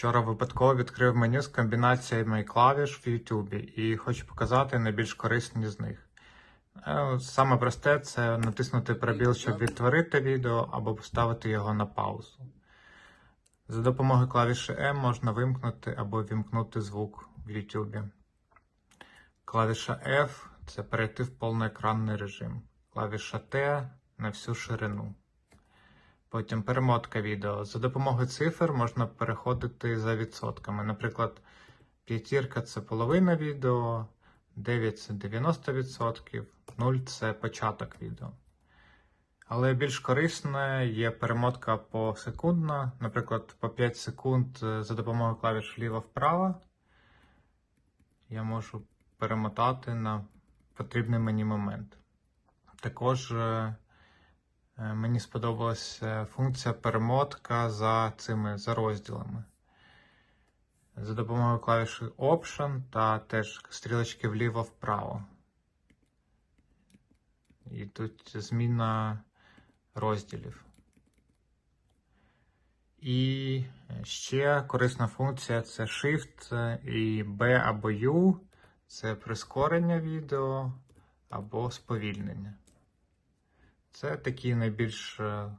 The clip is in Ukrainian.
Вчора випадково відкрив меню з комбінаціями клавіш в YouTube і хочу показати найбільш корисні з них. Е, Саме просте це натиснути пробіл, щоб відтворити відео або поставити його на паузу. За допомогою клавіші M можна вимкнути або вімкнути звук в YouTube. Клавіша F це перейти в повноекранний режим. Клавіша T на всю ширину. Потім перемотка відео. За допомогою цифр можна переходити за відсотками. Наприклад, п'ятірка це половина відео, 9 це 90%, 0 це початок відео. Але більш корисна є перемотка посекундна, наприклад, по 5 секунд е, за допомогою клавіш вліво-вправо. Я можу перемотати на потрібний мені момент. Також е, Мені сподобалася функція перемотка за цими за розділами. За допомогою клавіші Option та теж стрілочки вліво-вправо. І тут зміна розділів. І ще корисна функція це Shift і B або U. Це прискорення відео або сповільнення. Це такі найбільш е,